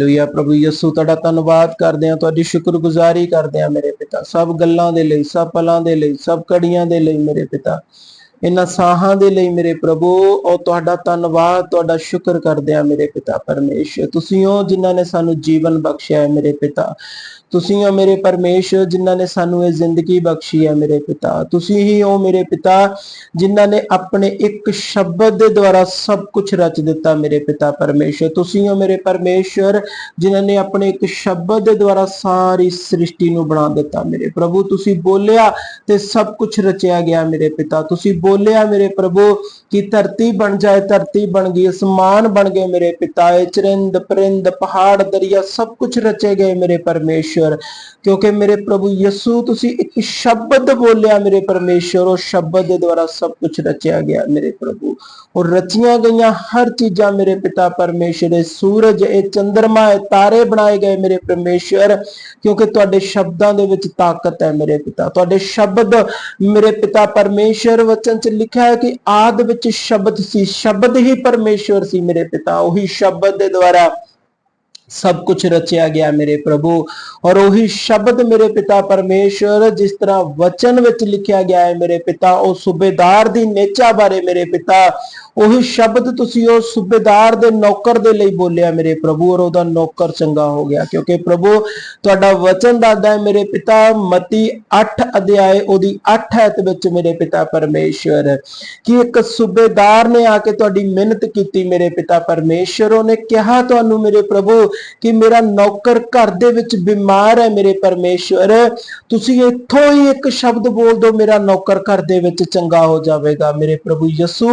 Hallelujah ਪ੍ਰਭੂ ਯਿਸੂ, ਤੁਹਾਡਾ ਧੰਨਵਾਦ ਕਰਦੇ ਹਾਂ, ਤੁਹਾਡੀ ਸ਼ੁਕਰਗੁਜ਼ਾਰੀ ਕਰਦੇ ਹਾਂ ਮੇਰੇ ਪਿਤਾ। ਸਭ ਗੱਲਾਂ ਦੇ ਲਈ, ਸਭ ਪਲਾਂ ਦੇ ਲਈ, ਸਭ ਕੜੀਆਂ ਦੇ ਲਈ ਮੇਰੇ ਪਿਤਾ। ਇਹਨਾਂ ਸਾਹਾਂ ਦੇ ਲਈ ਮੇਰੇ ਪ੍ਰਭੂ, ਉਹ ਤੁਹਾਡਾ ਧੰਨਵਾਦ, ਤੁਹਾਡਾ ਸ਼ੁਕਰ ਕਰਦੇ ਆ ਮੇਰੇ ਪਿਤਾ ਪਰਮੇਸ਼ਰ। ਤੁਸੀਂ ਹੋ ਜਿਨ੍ਹਾਂ ਨੇ ਸਾਨੂੰ ਜੀਵਨ ਬਖਸ਼ਿਆ ਹੈ ਮੇਰੇ ਪਿਤਾ। ਤੁਸੀਂ ਹੋ ਮੇਰੇ ਪਰਮੇਸ਼ਰ ਜਿਨ੍ਹਾਂ ਨੇ ਸਾਨੂੰ ਇਹ ਜ਼ਿੰਦਗੀ ਬਖਸ਼ੀ ਹੈ ਮੇਰੇ ਪਿਤਾ। ਤੁਸੀਂ ਹੀ ਹੋ ਮੇਰੇ ਪਿਤਾ ਜਿਨ੍ਹਾਂ ਨੇ ਆਪਣੇ ਇੱਕ ਸ਼ਬਦ ਦੇ ਦੁਆਰਾ ਸਭ ਕੁਝ ਰਚ ਦਿੱਤਾ ਮੇਰੇ ਪਿਤਾ ਪਰਮੇਸ਼ਰ। ਤੁਸੀਂ ਹੋ ਮੇਰੇ ਪਰਮੇਸ਼ਰ ਜਿਨ੍ਹਾਂ ਨੇ ਆਪਣੇ ਇੱਕ ਸ਼ਬਦ ਦੇ ਦੁਆਰਾ ਸਾਰੀ ਸ੍ਰਿਸ਼ਟੀ ਨੂੰ ਬਣਾ ਦਿੱਤਾ ਮੇਰੇ ਪ੍ਰਭੂ। ਤੁਸੀਂ ਬੋਲਿਆ ਤੇ ਸਭ ਕੁਝ ਰਚਿਆ ਗਿਆ ਮੇਰੇ ਪਿਤਾ। ਤੁਸੀਂ ਬੋਲਿਆ ਮੇਰੇ ਪ੍ਰਭੂ ਕਿ ਧਰਤੀ ਬਣ ਜਾਏ, ਧਰਤੀ ਬਣ ਗਈ, ਅਸਮਾਨ ਬਣ ਗਏ ਮੇਰੇ ਪਿਤਾ। ਇਹ ਚਰਿੰਦ, ਪਰਿੰਦ, ਪਹਾੜ, ਦਰਿਆ ਸਭ ਕੁਝ ਰਚੇ ਗਏ ਮੇਰੇ ਪਰਮੇਸ਼ਰ। ਕਿਉਂਕਿ ਮੇਰੇ ਪ੍ਰਭੂ ਯਿਸੂ ਤੁਸੀਂ ਇੱਕ ਸ਼ਬਦ ਬੋਲਿਆ ਮੇਰੇ ਪਰਮੇਸ਼ਰ ਉਹ ਸ਼ਬਦ ਦੇ ਦੁਆਰਾ ਸਭ ਕੁਝ ਰਚਿਆ ਗਿਆ ਮੇਰੇ ਪ੍ਰਭੂ। ਔਰ ਰਚੀਆਂ ਗਈਆਂ ਹਰ ਚੀਜ਼ਾਂ ਮੇਰੇ ਪਿਤਾ ਪਰਮੇਸ਼ਰ ਇਹ ਸੂਰਜ, ਇਹ ਚੰ드ਰਮਾ ਇਹ ਤਾਰੇ ਬਣਾਏ ਗਏ ਮੇਰੇ ਪਰਮੇਸ਼ਰ ਕਿਉਂਕਿ ਤੁਹਾਡੇ ਸ਼ਬਦਾਂ ਦੇ ਵਿੱਚ ਤਾਕਤ ਹੈ ਮੇਰੇ ਪਿਤਾ। ਤੁਹਾਡੇ ਸ਼ਬਦ ਮੇਰੇ ਪਿਤਾ ਪਰਮੇਸ਼ਰ ਵਚਨ ਚ ਲਿਖਿਆ ਹੈ ਕਿ ਆਦ ਵਿੱਚ ਸ਼ਬਦ ਸੀ, ਸ਼ਬਦ ਹੀ ਪਰਮੇਸ਼ਰ ਸੀ ਮੇਰੇ ਪਿਤਾ। ਉਹੀ ਸ਼ਬਦ ਦੇ ਦੁਆਰਾ ਸਭ ਕੁਝ ਰਚਿਆ ਗਿਆ ਮੇਰੇ ਪ੍ਰਭੂ। ਔਰ ਉਹੀ ਸ਼ਬਦ ਮੇਰੇ ਪਿਤਾ ਪਰਮੇਸ਼ਰ, ਜਿਸ ਤਰ੍ਹਾਂ ਵਚਨ ਵਿੱਚ ਲਿਖਿਆ ਗਿਆ ਹੈ ਮੇਰੇ ਪਿਤਾ, ਉਹ ਸੂਬੇਦਾਰ ਦੀ ਨੇਚਾ ਬਾਰੇ ਮੇਰੇ ਪਿਤਾ। ਉਹੀ ਸ਼ਬਦ ਤੁਸੀਂ ਉਹ ਸੂਬੇਦਾਰ ਦੇ ਨੌਕਰ ਦੇ ਲਈ ਬੋਲਿਆ ਮੇਰੇ ਪ੍ਰਭੂ, ਔਰ ਉਹਦਾ ਨੌਕਰ ਚੰਗਾ ਹੋ ਗਿਆ। ਕਿਉਂਕਿ ਪ੍ਰਭੂ, ਤੁਹਾਡਾ ਵਚਨ ਦੱਸਦਾ ਹੈ ਮੇਰੇ ਪਿਤਾ, ਮਤੀ 8 ਅਧਿਆਏ, ਉਹਦੀ 8 ਐਤ ਵਿੱਚ ਮੇਰੇ ਪਿਤਾ ਪਰਮੇਸ਼ਰ। ਕਿ ਇੱਕ ਸੂਬੇਦਾਰ ਨੇ ਆ ਕੇ ਤੁਹਾਡੀ ਮਿਹਨਤ ਕੀਤੀ ਮੇਰੇ ਪਿਤਾ ਪਰਮੇਸ਼ਰ, ਉਹਨੇ ਕਿਹਾ ਤੁਹਾਨੂੰ ਮੇਰੇ ਪ੍ਰਭੂ ਕਿ ਮੇਰਾ ਨੌਕਰ ਘਰ ਦੇ ਵਿੱਚ ਬਿਮਾਰ ਹੈ ਮੇਰੇ ਪਰਮੇਸ਼ਰ ਤੁਸੀਂ ਇੱਥੋਂ ਹੀ ਇੱਕ ਸ਼ਬਦ ਬੋਲ ਦਿਓ, ਮੇਰਾ ਨੌਕਰ ਘਰ ਦੇ ਵਿੱਚ ਚੰਗਾ ਹੋ ਜਾਵੇਗਾ, ਮੇਰੇ ਪ੍ਰਭੂ ਯਿਸੂ।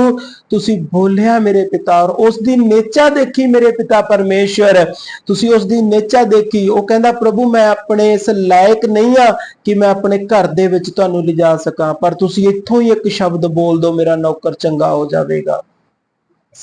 ਤੁਸੀਂ ਬੋਲਿਆ ਮੇਰੇ ਪਿਤਾ ਔਰ ਉਸ ਦੀ ਨੇਚਾ ਦੇਖੀ ਮੇਰੇ ਪਿਤਾ ਪਰਮੇਸ਼ਰ ਤੁਸੀਂ ਉਸ ਦੀ ਨੇਚਾ ਦੇਖੀ। ਉਹ ਕਹਿੰਦਾ, ਪ੍ਰਭੂ, ਮੈਂ ਆਪਣੇ ਇਸ ਲਾਇਕ ਨਹੀਂ ਆ ਕਿ ਮੈਂ ਆਪਣੇ ਘਰ ਦੇ ਵਿੱਚ ਤੁਹਾਨੂੰ ਲਿਜਾ ਸਕਾਂ, ਪਰ ਤੁਸੀਂ ਇੱਥੋਂ ਹੀ ਇੱਕ ਸ਼ਬਦ ਬੋਲ ਦਿਓ, ਮੇਰਾ ਨੌਕਰ ਚੰਗਾ ਹੋ ਜਾਵੇਗਾ।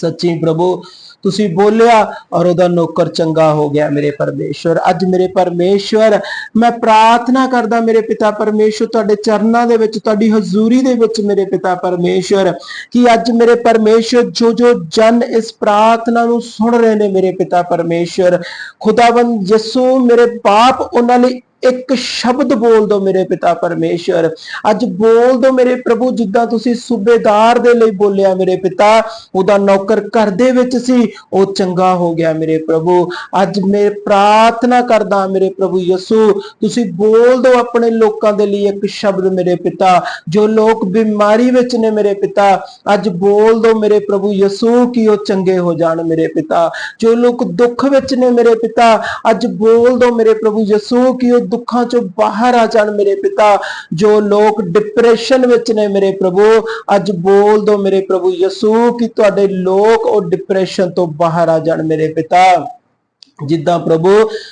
ਸੱਚੀ ਪ੍ਰਭੂ, ਤੁਸੀਂ ਬੋਲਿਆ ਔਰ ਉਹਦਾ ਨੌਕਰ ਚੰਗਾ ਹੋ ਗਿਆ ਮੇਰੇ ਪਰਮੇਸ਼ਵਰ। ਅੱਜ ਮੇਰੇ ਪਰਮੇਸ਼ਵਰ, ਮੈਂ ਪ੍ਰਾਰਥਨਾ ਕਰਦਾ ਮੇਰੇ ਪਿਤਾ ਪਰਮੇਸ਼ਵਰ, ਤੁਹਾਡੇ ਚਰਨਾਂ ਦੇ ਵਿੱਚ, ਤੁਹਾਡੀ ਹਜ਼ੂਰੀ ਦੇ ਵਿੱਚ ਮੇਰੇ ਪਿਤਾ ਪਰਮੇਸ਼ਵਰ, ਕਿ ਅੱਜ ਮੇਰੇ ਪਰਮੇਸ਼ਵਰ ਜੋ ਜੋ ਜਨ ਇਸ ਪ੍ਰਾਰਥਨਾ ਨੂੰ ਸੁਣ ਰਹੇ ਨੇ ਮੇਰੇ ਪਿਤਾ ਪਰਮੇਸ਼ਵਰ, ਖੁਦਾਵੰਦ ਯਿਸੂ ਮੇਰੇ ਬਾਪ ਉਹਨਾਂ ਲਈ ਇੱਕ ਸ਼ਬਦ ਬੋਲ ਦੋ ਮੇਰੇ ਪਿਤਾ ਪਰਮੇਸ਼ਰ ਅੱਜ ਬੋਲ ਦੋ ਮੇਰੇ ਪ੍ਰਭੂ, ਜਿੱਦਾਂ ਤੁਸੀਂ ਸੂਬੇਦਾਰ ਦੇ ਲਈ ਬੋਲਿਆ ਮੇਰੇ ਪਿਤਾ, ਉਹਦਾ ਨੌਕਰ ਘਰ ਦੇ ਵਿੱਚ ਸੀ, ਉਹ ਚੰਗਾ ਹੋ ਗਿਆ ਮੇਰੇ ਪ੍ਰਭੂ। ਅੱਜ ਮੈਂ ਪ੍ਰਾਰਥਨਾ ਕਰਦਾ ਮੇਰੇ ਪ੍ਰਭੂ ਯਿਸੂ, ਤੁਸੀਂ ਬੋਲ ਦੋ ਆਪਣੇ ਲੋਕਾਂ ਦੇ ਲਈ ਇੱਕ ਸ਼ਬਦ ਮੇਰੇ ਪਿਤਾ। ਜੋ ਲੋਕ ਬਿਮਾਰੀ ਵਿੱਚ ਨੇ ਮੇਰੇ ਪਿਤਾ, ਅੱਜ ਬੋਲ ਦੋ ਮੇਰੇ ਪ੍ਰਭੂ ਯਿਸੂ ਕਿ ਉਹ ਚੰਗੇ ਹੋ ਜਾਣ ਮੇਰੇ ਪਿਤਾ। ਜੋ ਲੋਕ ਦੁੱਖ ਵਿੱਚ ਨੇ ਮੇਰੇ ਪਿਤਾ, ਅੱਜ ਬੋਲ ਦੋ ਮੇਰੇ ਪ੍ਰਭੂ ਯਿਸੂ ਕਿ ਉਹ ਦੁੱਖਾਂ ਚੋਂ ਬਾਹਰ ਆ ਜਾਣ ਮੇਰੇ ਪਿਤਾ, ਜੋ ਲੋਕ ਡਿਪਰੈਸ਼ਨ ਵਿੱਚ ਨੇ ਮੇਰੇ ਪ੍ਰਭੂ, ਅੱਜ ਬੋਲ ਦੋ ਮੇਰੇ ਪ੍ਰਭੂ ਯਿਸੂ ਕਿ ਤੁਹਾਡੇ ਲੋਕ ਉਹ ਡਿਪਰੈਸ਼ਨ ਤੋਂ ਬਾਹਰ ਆ ਜਾਣ ਮੇਰੇ ਪਿਤਾ। ਜਿੱਦਾਂ ਪ੍ਰਭੂ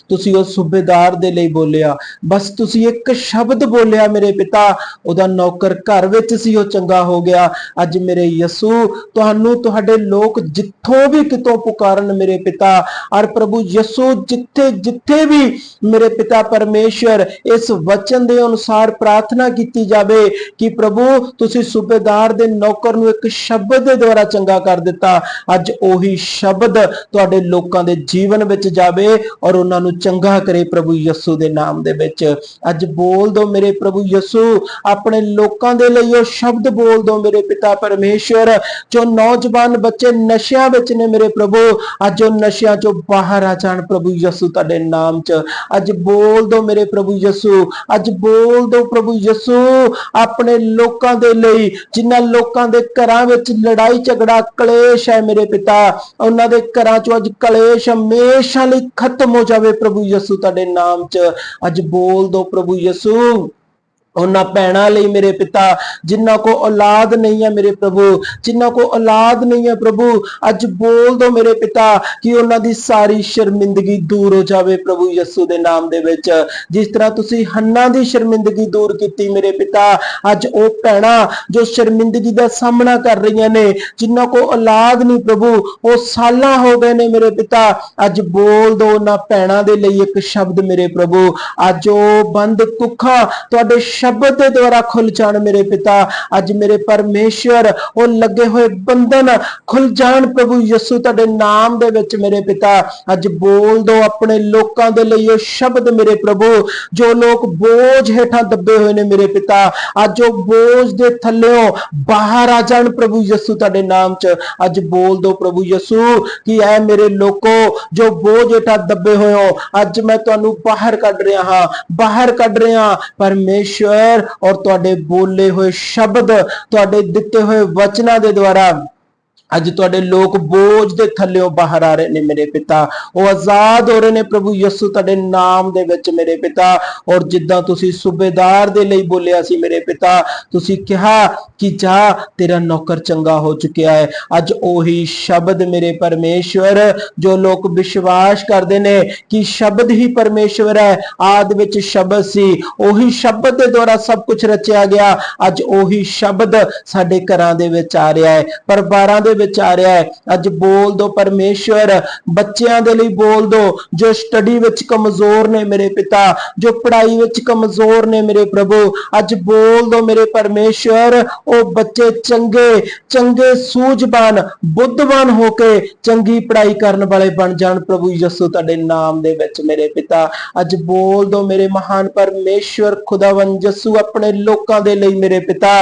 ਤੁਸੀਂ ਉਸ ਸੂਬੇਦਾਰ ਦੇ ਲਈ ਬੋਲਿਆ, ਬਸ ਤੁਸੀਂ ਇੱਕ ਸ਼ਬਦ ਬੋਲਿਆ ਮੇਰੇ ਪਿਤਾ, ਉਹਦਾ ਨੌਕਰ ਘਰ ਵਿੱਚ ਸੀ, ਉਹ ਚੰਗਾ ਹੋ ਗਿਆ। ਅੱਜ ਮੇਰੇ ਯਿਸੂ, ਤੁਹਾਨੂੰ ਤੁਹਾਡੇ ਲੋਕ ਜਿੱਥੋਂ ਵੀ ਕਿਤੋਂ ਪੁਕਾਰਨ ਮੇਰੇ ਪਿਤਾ, ਔਰ ਪ੍ਰਭੂ ਯਸੂ ਜਿੱਥੇ ਜਿੱਥੇ ਵੀ ਮੇਰੇ ਪਿਤਾ ਪਰਮੇਸ਼ਰ, ਇਸ ਵਚਨ ਦੇ ਅਨੁਸਾਰ ਪ੍ਰਾਰਥਨਾ ਕੀਤੀ ਜਾਵੇ ਕਿ ਪ੍ਰਭੂ ਤੁਸੀਂ ਸੂਬੇਦਾਰ ਦੇ ਨੌਕਰ ਨੂੰ ਇੱਕ ਸ਼ਬਦ ਦੇ ਦੁਆਰਾ ਚੰਗਾ ਕਰ ਦਿੱਤਾ। ਅੱਜ ਉਹੀ ਸ਼ਬਦ ਤੁਹਾਡੇ ਲੋਕਾਂ ਦੇ ਜੀਵਨ ਵਿੱਚ ਜਾਵੇ ਔਰ ਉਹਨਾਂ ਨੂੰ ਚੰਗਾ ਕਰੇ ਪ੍ਰਭੂ ਯਿਸੂ ਦੇ ਨਾਮ ਦੇ ਵਿੱਚ। ਅੱਜ ਬੋਲ ਦੋ ਮੇਰੇ ਪ੍ਰਭੂ ਯਿਸੂ, ਆਪਣੇ ਲੋਕਾਂ ਦੇ ਲਈ ਉਹ ਸ਼ਬਦ ਬੋਲ ਦੋ ਮੇਰੇ ਪਿਤਾ ਪਰਮੇਸ਼ਰ ਜੋ ਨੌਜਵਾਨ ਬੱਚੇ ਨਸ਼ਿਆਂ ਵਿੱਚ ਨੇ ਮੇਰੇ ਪ੍ਰਭੂ, ਅੱਜ ਉਹ ਨਸ਼ਿਆਂ ਚੋਂ ਬਾਹਰ ਆ ਜਾਣ ਪ੍ਰਭੂ ਯਿਸੂ ਤੁਹਾਡੇ ਨਾਮ 'ਚ। ਅੱਜ ਬੋਲ ਦੋ ਮੇਰੇ ਪ੍ਰਭੂ ਯਿਸੂ, ਅੱਜ ਬੋਲ ਦੋ ਪ੍ਰਭੂ ਯਿਸੂ, ਆਪਣੇ ਲੋਕਾਂ ਦੇ ਲਈ, ਜਿਨ੍ਹਾਂ ਲੋਕਾਂ ਦੇ ਘਰਾਂ ਵਿੱਚ ਲੜਾਈ ਝਗੜਾ ਕਲੇਸ਼ ਹੈ ਮੇਰੇ ਪਿਤਾ, ਉਹਨਾਂ ਦੇ ਘਰਾਂ 'ਚੋਂ ਅੱਜ ਕਲੇਸ਼ ਹਮੇਸ਼ਾ ਲਈ ਖਤਮ ਹੋ ਜਾਵੇ ਪ੍ਰਭੂ ਯਿਸੂ ਤੁਹਾਡੇ ਨਾਮ 'ਚ ਅੱਜ ਬੋਲ ਦੋ ਪ੍ਰਭੂ ਯਿਸੂ। ਉਹਨਾਂ ਭੈਣਾਂ ਲਈ ਮੇਰੇ ਪਿਤਾ ਜਿਨ੍ਹਾਂ ਕੋ ਔਲਾਦ ਨਹੀਂ ਹੈ ਮੇਰੇ ਪ੍ਰਭੂ ਜਿਨ੍ਹਾਂ ਕੋ ਔਲਾਦ ਨਹੀਂ ਹੈ ਪ੍ਰਭੂ, ਅੱਜ ਬੋਲ ਦੋ ਮੇਰੇ ਪਿਤਾ ਕਿ ਉਹਨਾਂ ਦੀ ਸਾਰੀ ਸ਼ਰਮਿੰਦਗੀ ਦੂਰ ਹੋ ਜਾਵੇ ਪ੍ਰਭੂ ਯਿਸੂ ਦੇ ਨਾਮ ਦੇ ਵਿੱਚ। ਜਿਸ ਤਰ੍ਹਾਂ ਤੁਸੀਂ ਹੰਨਾ ਦੀ ਸ਼ਰਮਿੰਦਗੀ ਦੂਰ ਕੀਤੀ ਮੇਰੇ ਪਿਤਾ, ਅੱਜ ਉਹ ਭੈਣਾਂ ਜੋ ਸ਼ਰਮਿੰਦਗੀ ਦਾ ਸਾਹਮਣਾ ਕਰ ਰਹੀਆਂ ਨੇ ਜਿਨ੍ਹਾਂ ਕੋ ਔਲਾਦ ਨਹੀਂ ਪ੍ਰਭੂ, ਉਹ ਸਾਲਾਂ ਹੋ ਗਏ ਨੇ ਮੇਰੇ ਪਿਤਾ। ਅੱਜ ਬੋਲ ਦੋ ਉਹਨਾਂ ਭੈਣਾਂ ਦੇ ਲਈ ਇੱਕ ਸ਼ਬਦ ਮੇਰੇ ਪ੍ਰਭੂ। ਅੱਜ ਉਹ ਬੰਦ ਕੁੱਖਾਂ ਤੁਹਾਡੇ ਸ਼ਬਦ ਦੇ ਦੁਆਰਾ ਖੁੱਲ ਜਾਣ ਮੇਰੇ ਪਿਤਾ। ਅੱਜ ਮੇਰੇ ਪਰਮੇਸ਼ਵਰ, ਉਹ ਲੱਗੇ ਹੋਏ ਬੰਧਨ ਖੁੱਲ ਜਾਣ ਪ੍ਰਭੂ ਯਿਸੂ ਤੁਹਾਡੇ ਨਾਮ ਦੇ ਵਿੱਚ ਮੇਰੇ ਪਿਤਾ। ਅੱਜ ਬੋਲ ਦੋ ਆਪਣੇ ਲੋਕਾਂ ਦੇ ਲਈ ਉਹ ਸ਼ਬਦ ਮੇਰੇ ਪ੍ਰਭੂ, ਜੋ ਲੋਕ ਬੋਝ ਹੇਠਾਂ ਦੱਬੇ ਹੋਏ ਨੇ ਮੇਰੇ ਪਿਤਾ। ਅੱਜ ਉਹ ਬੋਝ ਦੇ ਥੱਲਿਓਂ ਬਾਹਰ ਆ ਜਾਣ ਪ੍ਰਭੂ ਯਿਸੂ ਤੁਹਾਡੇ ਨਾਮ 'ਚ। ਅੱਜ ਬੋਲ ਦੋ ਪ੍ਰਭੂ ਯਿਸੂ ਕਿ ਐ ਮੇਰੇ ਲੋਕੋ, ਜੋ ਬੋਝ ਹੇਠਾਂ ਦੱਬੇ ਹੋਏ ਹੋ, ਅੱਜ ਮੈਂ ਤੁਹਾਨੂੰ ਬਾਹਰ ਕੱਢ ਰਿਹਾ ਹਾਂ, ਬਾਹਰ ਕੱਢ ਰਿਹਾ। ਪਰਮੇਸ਼ਵਰ ਔਰ ਤੁਹਾਡੇ ਬੋਲੇ ਹੋਏ ਸ਼ਬਦ ਤੁਹਾਡੇ ਦਿੱਤੇ ਹੋਏ ਵਚਨਾਂ ਦੇ ਦੁਆਰਾ ਅੱਜ ਤੁਹਾਡੇ ਲੋਕ ਬੋਝ ਦੇ ਥੱਲਿਓਂ ਬਾਹਰ ਆ ਰਹੇ ਨੇ ਮੇਰੇ ਪਿਤਾ। ਉਹ ਆਜ਼ਾਦ ਹੋ ਰਹੇ ਨੇ ਪ੍ਰਭੂ ਯਿਸੂ, ਤੁਹਾਡੇ ਨਾਮ ਦੇ ਵਿੱਚ ਮੇਰੇ ਪਿਤਾ। ਔਰ ਜਿੱਦਾਂ ਤੁਸੀਂ ਸੂਬੇਦਾਰ ਦੇ ਲਈ ਬੋਲਿਆ ਸੀ ਮੇਰੇ ਪਿਤਾ, ਤੁਸੀਂ ਕਿਹਾ ਕਿ ਜਾ, ਤੇਰਾ ਨੌਕਰ ਚੰਗਾ ਹੋ ਚੁੱਕਿਆ ਹੈ। ਅੱਜ ਉਹੀ ਸ਼ਬਦ ਮੇਰੇ ਪਰਮੇਸ਼ਵਰ, ਜੋ ਲੋਕ ਵਿਸ਼ਵਾਸ ਕਰਦੇ ਨੇ ਕਿ ਸ਼ਬਦ ਹੀ ਪਰਮੇਸ਼ਵਰ ਹੈ, ਆਦ ਵਿੱਚ ਸ਼ਬਦ ਸੀ। ਉਹੀ ਸ਼ਬਦ ਦੇ ਦੁਆਰਾ ਸਭ ਕੁਝ ਰਚਿਆ ਗਿਆ। ਅੱਜ ਉਹੀ ਸ਼ਬਦ ਸਾਡੇ ਘਰਾਂ ਦੇ ਵਿੱਚ ਆ ਰਿਹਾ ਹੈ। ਪਰਿਵਾਰਾਂ ਦੇ ਵਿੱਚ ਆ ਰਿਹਾ ਹੈ। ਅੱਜ ਬੋਲ ਦੋ ਪਰਮੇਸ਼ਵਰ, ਬੱਚਿਆਂ ਦੇ ਲਈ ਬੋਲ ਦੋ, ਜੋ ਸਟੱਡੀ ਵਿੱਚ ਕਮਜ਼ੋਰ ਨੇ ਮੇਰੇ ਪਿਤਾ, ਜੋ ਪੜ੍ਹਾਈ ਵਿੱਚ ਕਮਜ਼ੋਰ ਨੇ ਮੇਰੇ ਪ੍ਰਭੂ, ਅੱਜ ਬੋਲ ਦੋ ਮੇਰੇ ਪਰਮੇਸ਼ਵਰ, ਉਹ ਬੱਚੇ ਚੰਗੇ ਚੰਗੇ ਸੂਝਵਾਨ, ਬੁੱਧਵਾਨ ਹੋ ਕੇ ਚੰਗੀ ਪੜ੍ਹਾਈ ਕਰਨ ਵਾਲੇ ਬਣ ਜਾਣ। ਪ੍ਰਭੂ ਯਿਸੂ ਤੁਹਾਡੇ ਨਾਮ ਦੇ ਵਿੱਚ ਮੇਰੇ ਪਿਤਾ, ਅੱਜ ਬੋਲ ਦੋ ਮੇਰੇ ਮਹਾਨ ਪਰਮੇਸ਼ਵਰ ਖੁਦਾਵੰ ਯਿਸੂ ਆਪਣੇ ਲੋਕਾਂ ਦੇ ਲਈ ਮੇਰੇ ਪਿਤਾ।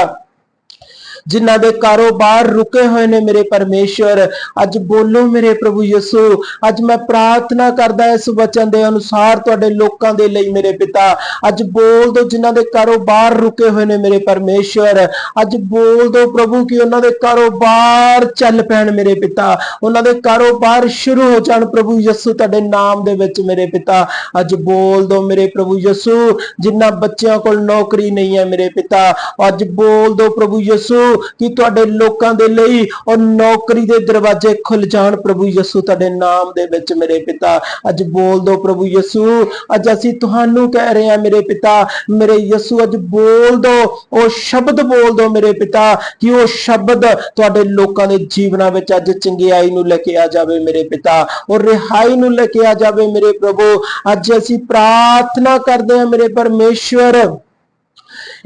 ਜਿਨ੍ਹਾਂ ਦੇ ਕਾਰੋਬਾਰ ਰੁਕੇ ਹੋਏ ਨੇ ਮੇਰੇ ਪਰਮੇਸ਼ਵਰ, ਅੱਜ ਬੋਲੋ ਮੇਰੇ ਪ੍ਰਭੂ ਯਿਸੂ, ਅੱਜ ਮੈਂ ਪ੍ਰਾਰਥਨਾ ਕਰਦਾ ਇਸ ਵਚਨ ਦੇ ਅਨੁਸਾਰ ਤੁਹਾਡੇ ਲੋਕਾਂ ਦੇ ਲਈ ਮੇਰੇ ਪਿਤਾ, ਅੱਜ ਬੋਲ ਦੋ ਜਿਨ੍ਹਾਂ ਦੇ ਕਾਰੋਬਾਰ ਰੁਕੇ ਹੋਏ ਨੇ ਮੇਰੇ ਪਰਮੇਸ਼ਵਰ, ਅੱਜ ਬੋਲ ਦੋ ਪ੍ਰਭੂ ਕਿ ਉਹਨਾਂ ਦੇ ਕਾਰੋਬਾਰ ਚੱਲ ਪੈਣ ਮੇਰੇ ਪਿਤਾ, ਉਹਨਾਂ ਦੇ ਕਾਰੋਬਾਰ ਸ਼ੁਰੂ ਹੋ ਜਾਣ ਪ੍ਰਭੂ ਯਿਸੂ ਤੁਹਾਡੇ ਨਾਮ ਦੇ ਵਿੱਚ ਮੇਰੇ ਪਿਤਾ, ਅੱਜ ਬੋਲ ਦੋ ਮੇਰੇ ਪ੍ਰਭੂ ਯਿਸੂ, ਜਿਨ੍ਹਾਂ ਬੱਚਿਆਂ ਕੋਲ ਨੌਕਰੀ ਨਹੀਂ ਹੈ ਮੇਰੇ ਪਿਤਾ, ਅੱਜ ਬੋਲ ਦੋ ਪ੍ਰਭੂ ਯਿਸੂ ਕਿ ਤੁਹਾਡੇ ਲੋਕਾਂ ਦੇ ਲਈ ਉਹ ਨੌਕਰੀ ਦੇ ਦਰਵਾਜ਼ੇ ਖੁੱਲ ਜਾਣ ਪ੍ਰਭੂ ਯਿਸੂ, ਤੁਹਾਡੇ ਨਾਮ ਦੇ ਵਿੱਚ ਮੇਰੇ ਪਿਤਾ, ਅੱਜ ਬੋਲ ਦੋ ਪ੍ਰਭੂ ਯਿਸੂ। ਅੱਜ ਅਸੀਂ ਤੁਹਾਨੂੰ ਕਹਿ ਰਹੇ ਹਾਂ, ਮੇਰੇ ਪਿਤਾ, ਮੇਰੇ ਯਿਸੂ, ਅੱਜ ਬੋਲ ਦੋ, ਉਹ ਸ਼ਬਦ ਬੋਲ ਦੋ ਮੇਰੇ ਪਿਤਾ, ਕਿ ਉਹ ਸ਼ਬਦ ਤੁਹਾਡੇ ਲੋਕਾਂ ਦੇ ਜੀਵਨਾਂ ਵਿੱਚ ਅੱਜ ਚੰਗਿਆਈ ਨੂੰ ਲੈ ਕੇ ਆ ਜਾਵੇ ਮੇਰੇ ਪਿਤਾ, ਔਰ ਰਿਹਾਈ ਨੂੰ ਲੈ ਕੇ ਆ ਜਾਵੇ ਮੇਰੇ ਪ੍ਰਭੂ। ਅੱਜ ਅਸੀਂ ਪ੍ਰਾਰਥਨਾ ਕਰਦੇ ਹਾਂ ਮੇਰੇ ਪਰਮੇਸ਼ਵਰ।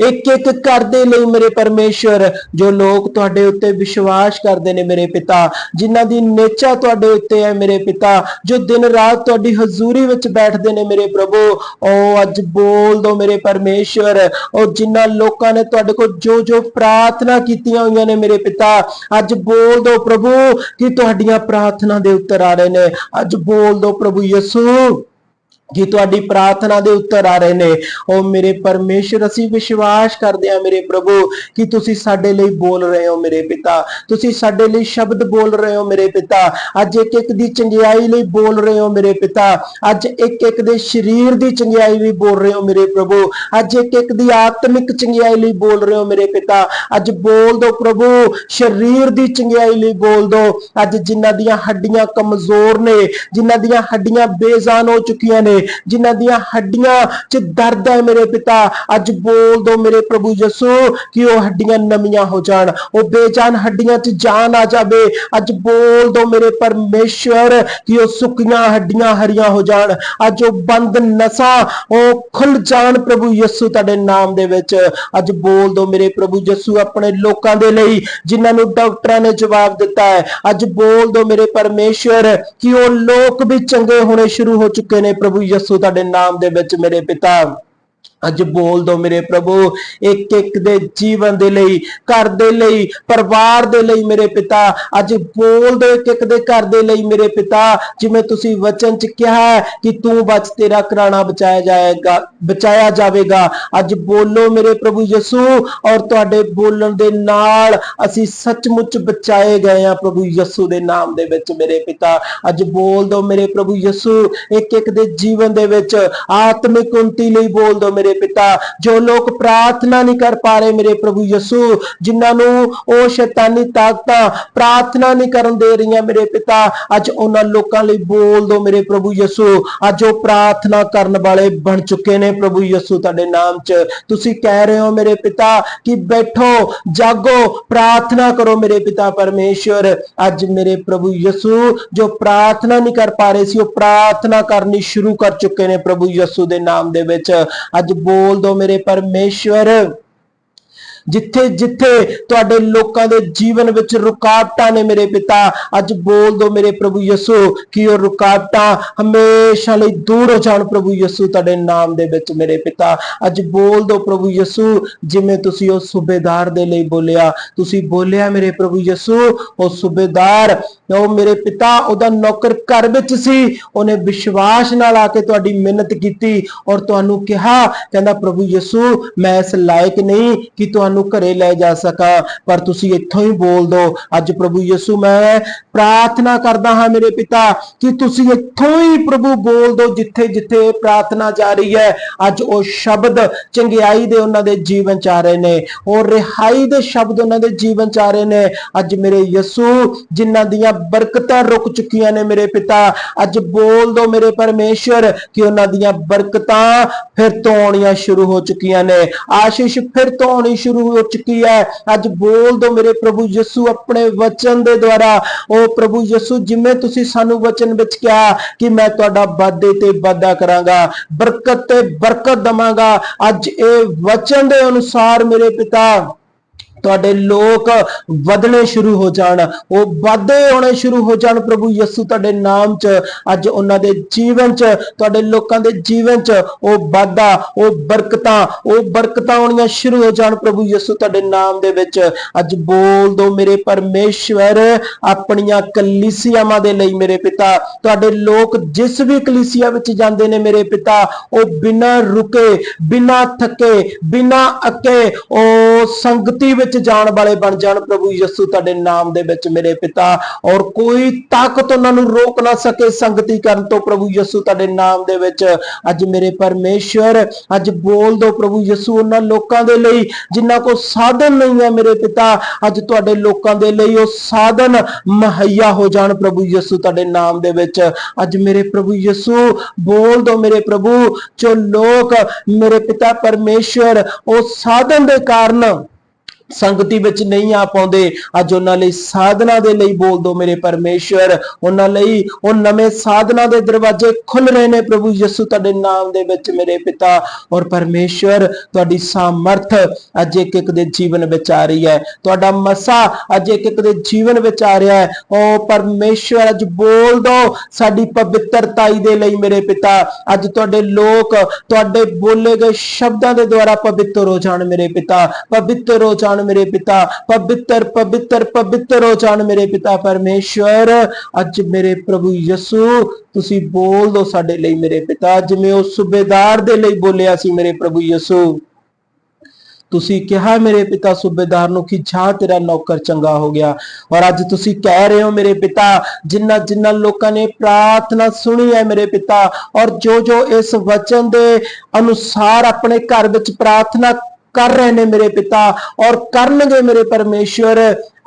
ਇੱਕ ਇੱਕ ਕਰਦੇ ਲਈ ਮੇਰੇ ਪਰਮੇਸ਼ਵਰ, ਜੋ ਲੋਕ ਤੁਹਾਡੇ ਉੱਤੇ ਵਿਸ਼ਵਾਸ ਕਰਦੇ ਨੇ ਮੇਰੇ ਪਿਤਾ, ਜਿਨ੍ਹਾਂ ਦੀ ਨੇਚਾ ਤੁਹਾਡੇ ਉੱਤੇ ਹੈ ਮੇਰੇ ਪਿਤਾ, ਜੋ ਦਿਨ ਰਾਤ ਤੁਹਾਡੀ ਹਜ਼ੂਰੀ ਵਿੱਚ ਬੈਠਦੇ ਨੇ ਮੇਰੇ ਪ੍ਰਭੂ, ਉਹ ਅੱਜ ਬੋਲ ਦੋ ਮੇਰੇ ਪਰਮੇਸ਼ਵਰ, ਉਹ ਜਿਨ੍ਹਾਂ ਲੋਕਾਂ ਨੇ ਤੁਹਾਡੇ ਕੋਲ ਜੋ ਜੋ ਪ੍ਰਾਰਥਨਾ ਕੀਤੀਆਂ ਹੋਈਆਂ ਨੇ ਮੇਰੇ ਪਿਤਾ, ਅੱਜ ਬੋਲ ਦੋ ਪ੍ਰਭੂ ਕਿ ਤੁਹਾਡੀਆਂ ਪ੍ਰਾਰਥਨਾ ਦੇ ਉੱਤਰ ਆ ਰਹੇ ਨੇ, ਅੱਜ ਬੋਲ ਦੋ ਪ੍ਰਭੂ ਯਿਸੂ। ਕਿ ਤੁਹਾਡੀ ਪ੍ਰਾਰਥਨਾ ਦੇ ਉੱਤਰ ਆ ਰਹੇ ਨੇ, ਉਹ ਮੇਰੇ ਪਰਮੇਸ਼ਰ, ਅਸੀਂ ਵਿਸ਼ਵਾਸ ਕਰਦੇ ਹਾਂ ਮੇਰੇ ਪ੍ਰਭੂ ਕਿ ਤੁਸੀਂ ਸਾਡੇ ਲਈ ਬੋਲ ਰਹੇ ਹੋ ਮੇਰੇ ਪਿਤਾ। ਤੁਸੀਂ ਸਾਡੇ ਲਈ ਸ਼ਬਦ ਬੋਲ ਰਹੇ ਹੋ ਮੇਰੇ ਪਿਤਾ। ਅੱਜ ਇੱਕ ਇੱਕ ਦੀ ਚੰਗਿਆਈ ਲਈ ਬੋਲ ਰਹੇ ਹੋ ਮੇਰੇ ਪਿਤਾ। ਅੱਜ ਇੱਕ ਇੱਕ ਦੇ ਸਰੀਰ ਦੀ ਚੰਗਿਆਈ ਲਈ ਬੋਲ ਰਹੇ ਹੋ ਮੇਰੇ ਪ੍ਰਭੂ। ਅੱਜ ਇੱਕ ਇੱਕ ਦੀ ਆਤਮਿਕ ਚੰਗਿਆਈ ਲਈ ਬੋਲ ਰਹੇ ਹੋ ਮੇਰੇ ਪਿਤਾ। ਅੱਜ ਬੋਲ ਦੋ ਪ੍ਰਭੂ, ਸਰੀਰ ਦੀ ਚੰਗਿਆਈ ਲਈ ਬੋਲ ਦੋ। ਅੱਜ ਜਿਨ੍ਹਾਂ ਦੀਆਂ ਹੱਡੀਆਂ ਕਮਜ਼ੋਰ ਨੇ, ਜਿਨ੍ਹਾਂ ਦੀਆਂ ਹੱਡੀਆਂ ਬੇਜ਼ਾਨ ਹੋ ਚੁੱਕੀਆਂ ਨੇ ਜਿਨ੍ਹਾਂ ਦੀਆਂ ਹੱਡੀਆਂ 'ਚ ਦਰਦ ਹੈ ਮੇਰੇ ਪਿਤਾ, ਅੱਜ ਬੋਲ ਦੋ ਮੇਰੇ ਪ੍ਰਭੂ ਯਿਸੂ ਕਿ ਉਹ ਹੱਡੀਆਂ ਨਵੀਆਂ ਹੋ ਜਾਣ, ਉਹ ਬੇਜਾਨ ਹੱਡੀਆਂ 'ਚ ਜਾਨ ਆ ਜਾਵੇ। ਅੱਜ ਬੋਲ ਦੋ ਮੇਰੇ ਪਰਮੇਸ਼ਵਰ ਕਿ ਉਹ ਸੁੱਕੀਆਂ ਹੱਡੀਆਂ ਹਰੀਆਂ ਹੋ ਜਾਣ। ਅੱਜ ਉਹ ਬੰਦ ਨਸਾਂ, ਉਹ ਖੁੱਲ ਜਾਣ ਪ੍ਰਭੂ ਯਿਸੂ ਤੁਹਾਡੇ ਨਾਮ ਦੇ ਵਿੱਚ। ਅੱਜ ਬੋਲ ਦੋ ਮੇਰੇ ਪ੍ਰਭੂ ਯਿਸੂ ਆਪਣੇ ਲੋਕਾਂ ਦੇ ਲਈ, ਜਿਨ੍ਹਾਂ ਨੂੰ ਡਾਕਟਰਾਂ ਨੇ ਜਵਾਬ ਦਿੱਤਾ ਹੈ। ਅੱਜ ਬੋਲ ਦੋ ਮੇਰੇ ਪਰਮੇਸ਼ਵਰ ਕਿ ਉਹ ਲੋਕ ਵੀ ਚੰਗੇ ਹੋਣੇ ਸ਼ੁਰੂ ਹੋ ਚੁੱਕੇ ਨੇ ਪ੍ਰਭੂ ਯਿਸੂ ਤੁਹਾਡੇ ਨਾਮ ਦੇ ਵਿੱਚ ਮੇਰੇ ਪਿਤਾ ਅੱਜ ਬੋਲ ਦੋ ਮੇਰੇ ਪ੍ਰਭੂ ਇੱਕ ਇੱਕ ਦੇ ਜੀਵਨ ਦੇ ਲਈ, ਘਰ ਦੇ ਲਈ, ਪਰਿਵਾਰ ਦੇ ਲਈ ਮੇਰੇ ਪਿਤਾ। ਅੱਜ ਬੋਲ ਦੋ ਇੱਕ ਇੱਕ ਦੇ ਘਰ ਦੇ ਲਈ ਮੇਰੇ ਪਿਤਾ। ਜਿਵੇਂ ਤੁਸੀਂ ਵਚਨ ਚ ਕਿਹਾ ਕਿ ਤੂੰ ਬਚ, ਤੇਰਾ ਘਰਾਣਾ ਬਚਾਇਆ ਜਾਏਗਾ, ਬਚਾਇਆ ਜਾਵੇਗਾ। ਅੱਜ ਬੋਲੋ ਮੇਰੇ ਪ੍ਰਭੂ ਯਿਸੂ ਔਰ ਤੁਹਾਡੇ ਬੋਲਣ ਦੇ ਨਾਲ ਅਸੀਂ ਸੱਚਮੁੱਚ ਬਚਾਏ ਗਏ ਆ ਪ੍ਰਭੂ ਯਿਸੂ ਦੇ ਨਾਮ ਦੇ ਵਿੱਚ ਮੇਰੇ ਪਿਤਾ। ਅੱਜ ਬੋਲ ਦੋ ਮੇਰੇ ਪ੍ਰਭੂ ਯਿਸੂ ਇੱਕ ਇੱਕ ਦੇ ਜੀਵਨ ਦੇ ਵਿੱਚ ਆਤਮਿਕ ਉન્નਤੀ ਲਈ ਬੋਲ ਦੋ ਮੇਰੇ ਪਿਤਾ, ਜੋ ਲੋਕ ਪ੍ਰਾਰਥਨਾ ਨਹੀਂ ਕਰ ਪਾ ਰਹੇ ਮੇਰੇ ਪ੍ਰਭੂ ਯਿਸੂ, ਜਿਨ੍ਹਾਂ ਨੂੰ ਉਹ ਸ਼ੈਤਾਨੀ ਤਾਕਤਾਂ ਪ੍ਰਾਰਥਨਾ ਨਹੀਂ ਕਰਨ ਦੇ ਰਹੀਆਂ ਮੇਰੇ ਪਿਤਾ, ਅੱਜ ਉਹਨਾਂ ਲੋਕਾਂ ਲਈ ਬੋਲ ਦੋ ਮੇਰੇ ਪ੍ਰਭੂ ਯਿਸੂ, ਅੱਜ ਉਹ ਪ੍ਰਾਰਥਨਾ ਕਰਨ ਵਾਲੇ ਬਣ ਚੁੱਕੇ ਨੇ ਪ੍ਰਭੂ ਯਿਸੂ ਤੁਹਾਡੇ ਨਾਮ 'ਚ। ਤੁਸੀਂ ਕਹਿ ਰਹੇ ਹੋ ਮੇਰੇ ਪਿਤਾ ਕਿ ਬੈਠੋ, ਜਾਗੋ, ਪ੍ਰਾਰਥਨਾ ਕਰੋ ਮੇਰੇ ਪਿਤਾ ਪਰਮੇਸ਼ਵਰ। ਅੱਜ ਮੇਰੇ ਪ੍ਰਭੂ ਯਿਸੂ, ਜੋ ਪ੍ਰਾਰਥਨਾ ਨਹੀਂ ਕਰ ਪਾ ਰਹੇ ਸੀ, ਉਹ ਪ੍ਰਾਰਥਨਾ ਕਰਨੀ ਸ਼ੁਰੂ ਕਰ ਚੁੱਕੇ ਨੇ ਪ੍ਰਭੂ ਯਿਸੂ ਦੇ ਨਾਮ ਦੇ ਵਿੱਚ। ਅੱਜ ਬੋਲ ਦੋ ਮੇਰੇ ਪਰਮੇਸ਼ਵਰ। ਜਿੱਥੇ ਜਿੱਥੇ ਤੁਹਾਡੇ ਲੋਕਾਂ ਦੇ ਜੀਵਨ ਵਿੱਚ ਰੁਕਾਵਟਾਂ ਨੇ ਮੇਰੇ ਪਿਤਾ, ਅੱਜ ਬੋਲ ਦੋ ਮੇਰੇ ਪ੍ਰਭੂ ਯਿਸੂ ਕਿ ਉਹ ਰੁਕਾਵਟਾਂ ਹਮੇਸ਼ਾ ਲਈ ਦੂਰ ਹੋ ਜਾਣ ਪ੍ਰਭੂ ਯਿਸੂ ਤੁਹਾਡੇ ਨਾਮ ਦੇ ਵਿੱਚ ਮੇਰੇ ਪਿਤਾ। ਅੱਜ ਬੋਲ ਦੋ ਪ੍ਰਭੂ ਯਿਸੂ, ਜਿਵੇਂ ਤੁਸੀਂ ਉਹ ਸੂਬੇਦਾਰ ਦੇ ਲਈ ਬੋਲਿਆ, ਤੁਸੀਂ ਬੋਲਿਆ ਮੇਰੇ ਪ੍ਰਭੂ ਯਿਸੂ, ਉਹ ਸੂਬੇਦਾਰ, ਉਹ ਮੇਰੇ ਪਿਤਾ, ਉਹਦਾ ਨੌਕਰ ਘਰ ਵਿੱਚ ਸੀ, ਉਹਨੇ ਵਿਸ਼ਵਾਸ ਨਾਲ ਆ ਕੇ ਤੁਹਾਡੀ ਮਿਹਨਤ ਕੀਤੀ ਔਰ ਤੁਹਾਨੂੰ ਕਿਹਾ, ਕਹਿੰਦਾ ਪ੍ਰਭੂ ਯਿਸੂ, ਮੈਂ ਇਸ ਲਾਇਕ ਨਹੀਂ ਕਿ ਤੁਹਾਨੂੰ ਘਰੇ ਲੈ ਜਾ ਸਕਾਂ, ਪਰ ਤੁਸੀਂ ਇੱਥੋਂ ਹੀ ਬੋਲ ਦਿਓ ਅੱਜ ਪ੍ਰਭੂ ਯਿਸੂ, ਮੈਂ ਪ੍ਰਾਰਥਨਾ ਕਰਦਾ ਹਾਂ ਮੇਰੇ ਪਿਤਾ, ਕਿ ਤੁਸੀਂ ਇੱਥੋਂ ਹੀ ਪ੍ਰਭੂ ਬੋਲ ਦਿਓ ਜਿੱਥੇ ਜਿੱਥੇ ਪ੍ਰਾਰਥਨਾ ਜਾ ਰਹੀ ਹੈ। ਅੱਜ ਉਹ ਸ਼ਬਦ ਚੰਗਿਆਈ ਦੇ ਉਹਨਾਂ ਦੇ ਜੀਵਨ ਚ ਆ ਰਹੇ ਨੇ। ਉਹ ਰਿਹਾਈ ਦੇ ਸ਼ਬਦ ਉਹਨਾਂ ਦੇ ਜੀਵਨ ਚ ਆ ਰਹੇ ਨੇ। ਅੱਜ ਮੇਰੇ ਯਿਸੂ, ਜਿਨ੍ਹਾਂ ਦੀਆਂ ਬਰਕਤਾਂ ਰੁਕ ਚੁੱਕੀਆਂ ਨੇ ਮੇਰੇ ਪਿਤਾ, ਅੱਜ ਬੋਲ ਦੋ ਮੇਰੇ ਪਰਮੇਸ਼ਰ ਕਿ ਉਹਨਾਂ ਦੀਆਂ ਬਰਕਤਾਂ ਫਿਰ ਤੋਂ ਆਉਣੀਆਂ ਸ਼ੁਰੂ ਹੋ ਚੁੱਕੀਆਂ ਨੇ। ਆਸ਼ੀਸ਼ ਫਿਰ ਤੋਂ ਆਉਣੀ ਸ਼ੁਰੂ ਹੋ ਚੁੱਕੀ ਹੈ। ਅੱਜ ਬੋਲ ਦੋ ਮੇਰੇ ਪ੍ਰਭੂ ਯਿਸੂ ਆਪਣੇ ਵਚਨ ਦੇ ਦੁਆਰਾ। ਉਹ ਪ੍ਰਭੂ ਯਿਸੂ, ਜਿਵੇਂ ਤੁਸੀਂ ਸਾਨੂੰ ਵਚਨ ਵਿੱਚ ਕਿਹਾ ਕਿ ਮੈਂ ਤੁਹਾਡਾ ਵਾਧੇ ਤੇ ਵਾਧਾ ਕਰਾਂਗਾ, ਬਰਕਤ ਤੇ ਬਰਕਤ ਦਵਾਂਗਾ, ਅੱਜ ਇਹ ਵਚਨ ਦੇ ਅਨੁਸਾਰ ਮੇਰੇ ਪਿਤਾ ਤੁਹਾਡੇ ਲੋਕ ਵਧਣੇ ਸ਼ੁਰੂ ਹੋ ਜਾਣ, ਉਹ ਵਾਧੇ ਹੋਣੇ ਸ਼ੁਰੂ ਹੋ ਜਾਣ ਪ੍ਰਭੂ ਯਿਸੂ ਤੁਹਾਡੇ ਨਾਮ 'ਚ। ਅੱਜ ਉਹਨਾਂ ਦੇ ਜੀਵਨ 'ਚ, ਤੁਹਾਡੇ ਲੋਕਾਂ ਦੇ ਜੀਵਨ 'ਚ ਉਹ ਵਾਧਾ, ਉਹ ਬਰਕਤਾਂ ਉਹ ਬਰਕਤਾਂ ਆਉਣੀਆਂ ਸ਼ੁਰੂ ਹੋ ਜਾਣ ਪ੍ਰਭੂ ਯਿਸੂ ਤੁਹਾਡੇ ਨਾਮ ਦੇ ਵਿੱਚ। ਅੱਜ ਬੋਲ ਦੋ ਮੇਰੇ ਪਰਮੇਸ਼ਵਰ, ਆਪਣੀਆਂ ਕਲੀਸਿਆਵਾਂ ਦੇ ਲਈ ਮੇਰੇ ਪਿਤਾ। ਤੁਹਾਡੇ ਲੋਕ ਜਿਸ ਵੀ ਕਲੀਸਿਆ ਵਿੱਚ ਜਾਂਦੇ ਨੇ ਮੇਰੇ ਪਿਤਾ, ਉਹ ਬਿਨਾਂ ਰੁਕੇ, ਬਿਨਾਂ ਥੱਕੇ, ਬਿਨਾਂ ਅੱਕੇ, ਉਹ ਸੰਗਤੀ ਵਿੱਚ ਜਾਣ ਵਾਲੇ ਬਣ ਜਾਣ, ਪ੍ਰਭੂ ਯਿਸੂ ਤੁਹਾਡੇ ਨਾਮ ਦੇ ਵਿੱਚ ਮੇਰੇ ਪਿਤਾ। ਔਰ ਕੋਈ ਤਾਕਤ ਉਹਨਾਂ ਨੂੰ ਰੋਕ ਨਾ ਸਕੇ ਸੰਗਤੀ ਕਰਨ ਤੋਂ, ਪ੍ਰਭੂ ਯਿਸੂ ਤੁਹਾਡੇ ਨਾਮ ਦੇ ਵਿੱਚ। ਅੱਜ ਮੇਰੇ ਪਰਮੇਸ਼ਵਰ, ਅੱਜ ਬੋਲ ਦੋ ਪ੍ਰਭੂ ਯਿਸੂ ਉਹਨਾਂ ਲੋਕਾਂ ਦੇ ਲਈ, ਜਿਨ੍ਹਾਂ ਕੋ ਸਾਧਨ ਨਹੀਂ ਹੈ ਮੇਰੇ ਪਿਤਾ। ਅੱਜ ਤੁਹਾਡੇ ਲੋਕਾਂ ਦੇ ਲਈ ਉਹ ਸਾਧਨ ਮਹੱਈਆ ਹੋ ਜਾਣ, ਪ੍ਰਭੂ ਯਿਸੂ ਤੁਹਾਡੇ ਨਾਮ ਦੇ ਵਿੱਚ। ਅੱਜ ਮੇਰੇ ਪ੍ਰਭੂ ਯਿਸੂ, ਬੋਲ ਦੋ ਮੇਰੇ ਪ੍ਰਭੂ, ਜੋ ਲੋਕ ਮੇਰੇ ਪਿਤਾ ਪਰਮੇਸ਼ਵਰ, ਉਹ ਸਾਧਨ ਦੇ ਕਾਰਨ ਸੰਗਤੀ ਵਿੱਚ ਨਹੀਂ ਆ ਪਾਉਂਦੇ। ਅੱਜ ਉਹਨਾਂ ਲਈ ਸਾਧਨਾ ਦੇ ਲਈ ਬੋਲ ਦੋ ਮੇਰੇ ਪਰਮੇਸ਼ਵਰ। ਉਹਨਾਂ ਲਈ ਉਹ ਨਵੇਂ ਸਾਧਨਾ ਦੇ ਦਰਵਾਜ਼ੇ ਖੁੱਲ ਰਹੇ ਨੇ ਪ੍ਰਭੂ ਯਿਸੂ, ਤੁਹਾਡੇ ਨਾਮ ਦੇ ਵਿੱਚ ਮੇਰੇ ਪਿਤਾ। ਔਰ ਪਰਮੇਸ਼ਵਰ, ਤੁਹਾਡੀ ਸਾਮਰਥ ਅੱਜ ਇੱਕ ਇੱਕ ਦੇ ਜੀਵਨ ਵਿੱਚ ਆ ਰਹੀ ਹੈ। ਤੁਹਾਡਾ ਮਸਾ ਅੱਜ ਇੱਕ ਇੱਕ ਦੇ ਜੀਵਨ ਵਿੱਚ ਆ ਰਿਹਾ ਹੈ। ਉਹ ਪਰਮੇਸ਼ਵਰ, ਅੱਜ ਬੋਲ ਦੋ ਸਾਡੀ ਪਵਿੱਤਰਤਾਈ ਦੇ ਲਈ ਮੇਰੇ ਪਿਤਾ। ਅੱਜ ਤੁਹਾਡੇ ਲੋਕ, ਤੁਹਾਡੇ ਬੋਲੇ ਗਏ ਸ਼ਬਦਾਂ ਦੇ ਦੁਆਰਾ ਪਵਿੱਤਰ ਹੋ ਜਾਣ ਮੇਰੇ ਪਿਤਾ। ਪਵਿੱਤਰ ਹੋ ਜਾਣ ਮੇਰੇ ਪਿਤਾ, ਪਵਿੱਤਰ ਪਵਿੱਤਰ ਪਵਿੱਤਰ ਹੋ ਜਾਣ ਮੇਰੇ ਪਿਤਾ ਪਰਮੇਸ਼ਵਰ। ਅੱਜ ਮੇਰੇ ਪ੍ਰਭੂ ਯਿਸੂ, ਤੁਸੀਂ ਬੋਲ ਦੋ ਸਾਡੇ ਲਈ ਮੇਰੇ ਪਿਤਾ। ਜਿਵੇਂ ਉਹ ਸੂਬੇਦਾਰ ਦੇ ਲਈ ਬੋਲਿਆ ਸੀ ਮੇਰੇ ਪ੍ਰਭੂ ਯਿਸੂ, ਤੁਸੀਂ ਕਿਹਾ ਮੇਰੇ ਪਿਤਾ ਸੂਬੇਦਾਰ ਨੂੰ ਕਿ ਜਾ ਤੇਰਾ ਨੌਕਰ ਚੰਗਾ ਹੋ ਗਿਆ। ਔਰ ਅੱਜ ਤੁਸੀਂ ਕਹਿ ਰਹੇ ਹੋ ਮੇਰੇ ਪਿਤਾ, ਜਿੰਨਾ ਜਿੰਨਾ ਲੋਕਾਂ ਨੇ ਪ੍ਰਾਰਥਨਾ ਸੁਣੀ ਹੈ ਮੇਰੇ ਪਿਤਾ, ਔਰ ਜੋ ਜੋ ਇਸ ਵਚਨ ਦੇ ਅਨੁਸਾਰ ਆਪਣੇ ਘਰ ਵਿੱਚ ਪ੍ਰਾਰਥਨਾ ਕਰ ਰਹੇ ਨੇ ਮੇਰੇ ਪਿਤਾ ਔਰ ਕਰਨਗੇ ਮੇਰੇ ਪਰਮੇਸ਼ਵਰ।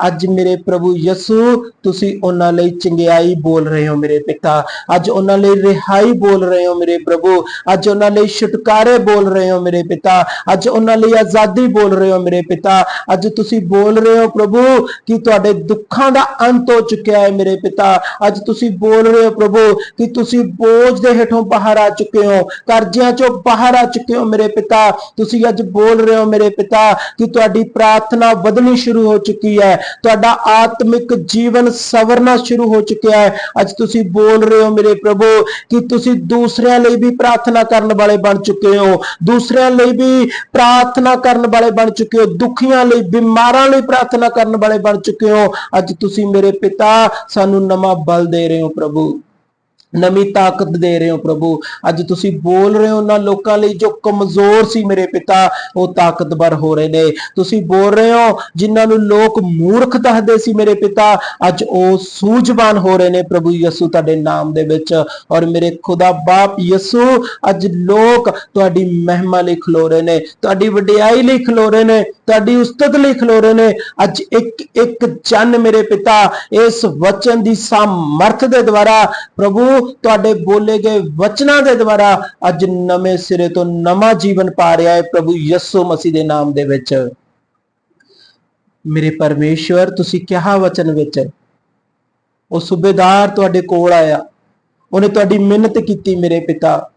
ਅੱਜ ਮੇਰੇ ਪ੍ਰਭੂ ਯਿਸੂ, ਤੁਸੀਂ ਉਹਨਾਂ ਲਈ ਚੰਗਿਆਈ ਬੋਲ ਰਹੇ ਹੋ ਮੇਰੇ ਪਿਤਾ। ਅੱਜ ਉਹਨਾਂ ਲਈ ਰਿਹਾਈ ਬੋਲ ਰਹੇ ਹੋ ਮੇਰੇ ਪ੍ਰਭੂ। ਅੱਜ ਉਹਨਾਂ ਲਈ ਛੁਟਕਾਰੇ ਬੋਲ ਰਹੇ ਹੋ ਮੇਰੇ ਪਿਤਾ। ਅੱਜ ਉਹਨਾਂ ਲਈ ਆਜ਼ਾਦੀ ਬੋਲ ਰਹੇ ਹੋ ਮੇਰੇ ਪਿਤਾ। ਅੱਜ ਤੁਸੀਂ ਬੋਲ ਰਹੇ ਹੋ ਪ੍ਰਭੂ ਕਿ ਤੁਹਾਡੇ ਦੁੱਖਾਂ ਦਾ ਅੰਤ ਹੋ ਚੁੱਕਿਆ ਹੈ ਮੇਰੇ ਪਿਤਾ। ਅੱਜ ਤੁਸੀਂ ਬੋਲ ਰਹੇ ਹੋ ਪ੍ਰਭੂ ਕਿ ਤੁਸੀਂ ਬੋਝ ਦੇ ਹੇਠੋਂ ਬਾਹਰ ਆ ਚੁੱਕੇ ਹੋ। ਕਰਜ਼ਿਆਂ ਚੋਂ ਬਾਹਰ ਆ ਚੁੱਕੇ ਹੋ ਮੇਰੇ ਪਿਤਾ। ਤੁਸੀਂ ਅੱਜ ਬੋਲ ਰਹੇ ਹੋ ਮੇਰੇ ਪਿਤਾ ਕਿ ਤੁਹਾਡੀ ਪ੍ਰਾਰਥਨਾ ਵਧਣੀ ਸ਼ੁਰੂ ਹੋ ਚੁੱਕੀ ਹੈ। ਤੁਹਾਡਾ ਆਤਮਿਕ ਜੀਵਨ ਸਵਰਨਾ ਸ਼ੁਰੂ ਹੋ ਚੁੱਕਿਆ ਹੈ। ਅੱਜ ਤੁਸੀਂ ਬੋਲ ਰਹੇ ਹੋ ਮੇਰੇ ਪ੍ਰਭੂ ਕਿ ਤੁਸੀਂ ਦੂਸਰਿਆਂ ਲਈ ਵੀ ਪ੍ਰਾਰਥਨਾ ਕਰਨ ਵਾਲੇ ਬਣ ਚੁੱਕੇ ਹੋ। ਦੂਸਰਿਆਂ ਲਈ ਵੀ ਪ੍ਰਾਰਥਨਾ ਕਰਨ ਵਾਲੇ ਬਣ ਚੁੱਕੇ ਹੋ। ਦੁਖੀਆਂ ਲਈ, ਬਿਮਾਰਾਂ ਲਈ ਪ੍ਰਾਰਥਨਾ ਕਰਨ ਵਾਲੇ ਬਣ ਚੁੱਕੇ ਹੋ। ਅੱਜ ਤੁਸੀਂ ਮੇਰੇ ਪਿਤਾ ਸਾਨੂੰ ਨਵਾਂ ਬਲ ਦੇ ਰਹੇ ਹੋ ਪ੍ਰਭੂ। ਨਵੀਂ ਤਾਕਤ ਦੇ ਰਹੇ ਹੋ ਪ੍ਰਭੂ। ਅੱਜ ਤੁਸੀਂ ਬੋਲ ਰਹੇ ਹੋ ਉਹਨਾਂ ਲੋਕਾਂ ਲਈ ਜੋ ਕਮਜ਼ੋਰ ਸੀ ਮੇਰੇ ਪਿਤਾ, ਉਹ ਤਾਕਤਵਰ ਹੋ ਰਹੇ ਨੇ। ਤੁਸੀਂ ਬੋਲ ਰਹੇ ਹੋ ਜਿਨ੍ਹਾਂ ਨੂੰ ਲੋਕ ਮੂਰਖ ਦੱਸਦੇ ਸੀ ਮੇਰੇ ਪਿਤਾ, ਅੱਜ ਉਹ ਸੂਝਵਾਨ ਹੋ ਰਹੇ ਨੇ ਪ੍ਰਭੂ ਯਿਸੂ ਤੁਹਾਡੇ ਨਾਮ ਦੇ ਵਿੱਚ। ਔਰ ਮੇਰੇ ਖੁਦਾ ਬਾਪ ਯਿਸੂ, ਅੱਜ ਲੋਕ ਤੁਹਾਡੀ ਮਹਿਮਾ ਲਈ ਖਲੋ ਰਹੇ ਨੇ, ਤੁਹਾਡੀ ਵਡਿਆਈ ਲਈ ਖਲੋ ਰਹੇ ਨੇ, ਤੁਹਾਡੀ ਉਸਤਤ ਲਈ ਖਲੋ ਰਹੇ ਨੇ। ਅੱਜ ਇੱਕ ਇੱਕ ਜਨ ਮੇਰੇ ਪਿਤਾ, ਇਸ ਵਚਨ ਦੀ ਸਮਰਥ ਦੇ ਦੁਆਰਾ ਪ੍ਰਭੂ ਤੁਹਾਡੇ ਬੋਲੇ ਗਏ ਵਚਨਾਂ ਦੇ ਦੁਆਰਾ ਅੱਜ ਨਵੇਂ ਸਿਰੇ ਤੋਂ ਨਵਾਂ ਜੀਵਨ ਪਾ ਰਿਹਾ ਹੈ ਪ੍ਰਭੂ ਯਿਸੂ ਮਸੀਹ ਦੇ ਨਾਮ ਦੇ ਵਿੱਚ। ਮੇਰੇ ਪਰਮੇਸ਼ਵਰ, ਤੁਸੀਂ ਕਿਹਾ ਵਚਨ ਵਿੱਚ, ਉਹ ਸੂਬੇਦਾਰ ਤੁਹਾਡੇ ਕੋਲ ਆਇਆ। ਉਹਨੇ ਤੁਹਾਡੀ ਮਿਹਨਤ ਕੀਤੀ ਮੇਰੇ ਪਿਤਾ।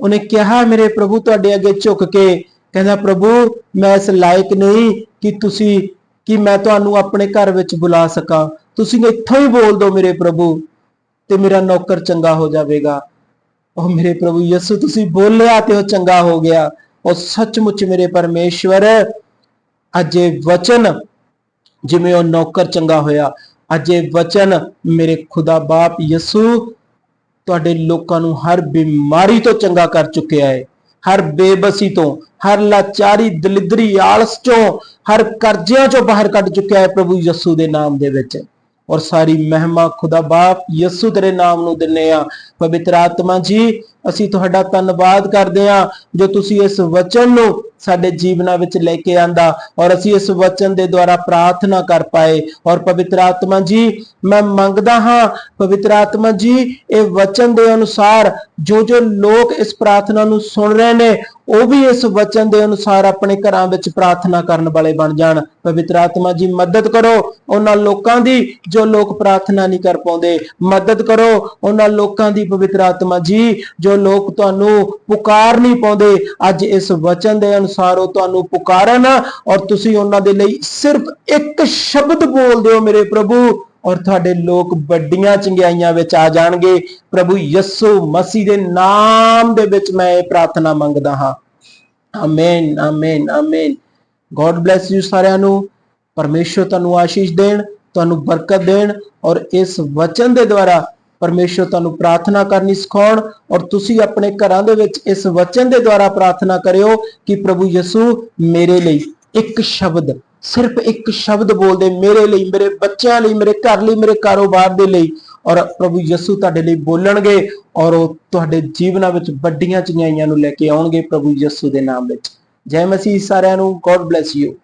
ਉਹਨੇ ਕਿਹਾ ਮੇਰੇ ਪ੍ਰਭੂ, ਤੁਹਾਡੇ ਅੱਗੇ ਝੁਕ ਕੇ, ਕਹਿੰਦਾ, ਪ੍ਰਭੂ, ਮੈਂ ਇਸ ਲਾਇਕ ਨਹੀਂ ਕਿ ਤੁਸੀਂ, ਕਿ ਮੈਂ ਤੁਹਾਨੂੰ ਆਪਣੇ ਘਰ ਵਿੱਚ ਬੁਲਾ ਸਕਾਂ। ਤੁਸੀਂ ਇੱਥੋਂ ਹੀ ਬੋਲ ਦਿਓ ਮੇਰੇ ਪ੍ਰਭੂ। ਤੇ ਮੇਰਾ ਨੌਕਰ ਚੰਗਾ ਹੋ ਜਾਵੇਗਾ। ਉਹ ਮੇਰੇ ਪ੍ਰਭੂ ਯਿਸੂ, ਤੁਸੀਂ ਬੋਲਿਆ ਤੇ ਉਹ ਚੰਗਾ ਹੋ ਗਿਆ। ਉਹ ਸੱਚਮੁੱਚ ਮੇਰੇ ਪਰਮੇਸ਼ਵਰ, ਅੱਜ ਇਹ ਵਚਨ ਜਿਵੇਂ ਉਹ ਨੌਕਰ ਚੰਗਾ ਹੋਇਆ, ਅੱਜ ਇਹ ਵਚਨ ਮੇਰੇ ਖੁਦਾ ਬਾਪ ਯਿਸੂ ਤੁਹਾਡੇ ਲੋਕਾਂ ਨੂੰ ਹਰ ਬਿਮਾਰੀ ਤੋਂ ਚੰਗਾ ਕਰ ਚੁੱਕਿਆ ਹੈ। ਹਰ ਬੇਬਸੀ ਤੋਂ, ਹਰ ਲਾਚਾਰੀ ਦਲਿਦਰੀ ਆਲਸ ਚੋਂ, ਹਰ ਕਰਜ਼ਿਆਂ ਚੋਂ ਬਾਹਰ ਕੱਢ ਚੁੱਕਿਆ ਹੈ ਪ੍ਰਭੂ ਯਿਸੂ ਦੇ ਨਾਮ ਦੇ ਵਿੱਚ। ਔਰ ਸਾਰੀ ਮਹਿਮਾ ਖੁਦਾ ਬਾਪ ਯਿਸੂ ਤੇਰੇ ਨਾਮ ਨੂੰ ਦਿੰਨੇ ਆ। ਪਵਿੱਤਰ ਆਤਮਾ ਜੀ ਅਸੀਂ ਤੁਹਾਡਾ ਧੰਨਵਾਦ ਕਰਦੇ ਹਾਂ ਜੋ ਤੁਸੀਂ ਇਸ ਵਚਨ ਨੂੰ ਸਾਡੇ ਜੀਵਨਾਂ ਵਿੱਚ ਲੈ ਕੇ ਆਂਦਾ ਔਰ ਅਸੀਂ ਇਸ ਵਚਨ ਦੇ ਦੁਆਰਾ ਪ੍ਰਾਰਥਨਾ ਕਰ ਪਾਏ। ਔਰ ਪਵਿੱਤਰ ਆਤਮਾ ਜੀ, ਮੈਂ ਮੰਗਦਾ ਹਾਂ, ਪਵਿੱਤਰ ਆਤਮਾ ਜੀ, ਇਹ ਵਚਨ ਦੇ ਅਨੁਸਾਰ ਜੋ ਜੋ ਲੋਕ ਇਸ ਪ੍ਰਾਰਥਨਾ ਨੂੰ ਸੁਣ ਰਹੇ ਨੇ, ਉਹ ਵੀ ਇਸ ਵਚਨ ਦੇ ਅਨੁਸਾਰ ਆਪਣੇ ਘਰਾਂ ਵਿੱਚ ਪ੍ਰਾਰਥਨਾ ਕਰਨ ਵਾਲੇ ਬਣ ਜਾਣ। ਪਵਿੱਤਰ ਆਤਮਾ ਜੀ, ਮਦਦ ਕਰੋ ਉਹਨਾਂ ਲੋਕਾਂ ਦੀ ਜੋ ਲੋਕ ਪ੍ਰਾਰਥਨਾ ਨਹੀਂ ਕਰ ਪਾਉਂਦੇ। ਮਦਦ ਕਰੋ ਉਹਨਾਂ ਲੋਕਾਂ ਦੀ, ਪਵਿੱਤਰ ਆਤਮਾ ਜੀ, ਜੋ ਲੋਕ ਤੁਹਾਨੂੰ ਪੁਕਾਰ ਨਹੀਂ ਪਾਉਂਦੇ। ਅੱਜ ਇਸ ਵਚਨ ਦੇ ਅਨੁਸਾਰ ਉਹ ਤੁਹਾਨੂੰ ਪੁਕਾਰਨ ਔਰ ਤੁਸੀਂ ਉਹਨਾਂ ਦੇ ਲਈ ਸਿਰਫ ਇੱਕ ਸ਼ਬਦ ਬੋਲਦੇ ਹੋ ਮੇਰੇ ਪ੍ਰਭੂ ਔਰ ਤੁਹਾਡੇ ਲੋਕ ਵੱਡੀਆਂ ਚੰਗਿਆਈਆਂ ਵਿੱਚ ਆ ਜਾਣਗੇ। ਪ੍ਰਭੂ ਯਿਸੂ ਮਸੀਹ ਦੇ ਨਾਮ ਦੇ ਵਿੱਚ ਮੈਂ ਇਹ ਪ੍ਰਾਰਥਨਾ ਮੰਗਦਾ ਹਾਂ। Amen amen amen. God bless you ਸਾਰਿਆਂ ਨੂੰ। ਪਰਮੇਸ਼ਰ ਤੁਹਾਨੂੰ ਆਸ਼ੀਸ਼ ਦੇਣ, ਤੁਹਾਨੂੰ ਬਰਕਤ ਦੇਣ ਔਰ ਇਸ ਵਚਨ ਦੇ ਦੁਆਰਾ ਪਰਮੇਸ਼ਰ ਤੁਹਾਨੂੰ ਪ੍ਰਾਰਥਨਾ ਕਰਨੀ ਸਿਖਾਉਣ ਔਰ ਤੁਸੀਂ ਆਪਣੇ ਘਰਾਂ ਦੇ ਵਿੱਚ ਇਸ ਵਚਨ ਦੇ ਦੁਆਰਾ ਪ੍ਰਾਰਥਨਾ ਕਰਿਓ ਕਿ ਪ੍ਰਭੂ ਯਿਸੂ ਮੇਰੇ ਲਈ ਇੱਕ ਸ਼ਬਦ, ਸਿਰਫ ਇੱਕ ਸ਼ਬਦ ਬੋਲਦੇ ਮੇਰੇ ਲਈ, ਮੇਰੇ ਬੱਚਿਆਂ ਲਈ, ਮੇਰੇ ਘਰ ਲਈ, ਮੇਰੇ ਕਾਰੋਬਾਰ ਦੇ ਲਈ ਔਰ ਪ੍ਰਭੂ ਯਿਸੂ ਤੁਹਾਡੇ ਲਈ ਬੋਲਣਗੇ ਔਰ ਉਹ ਤੁਹਾਡੇ ਜੀਵਨਾਂ ਵਿੱਚ ਵੱਡੀਆਂ ਚੰਗਿਆਈਆਂ ਨੂੰ ਲੈ ਕੇ ਆਉਣਗੇ ਪ੍ਰਭੂ ਯਿਸੂ ਦੇ ਨਾਮ ਵਿੱਚ। ਜੈ ਮਸੀਹ ਸਾਰਿਆਂ ਨੂੰ ਗੋਡ ਬlesਸ ਯੂ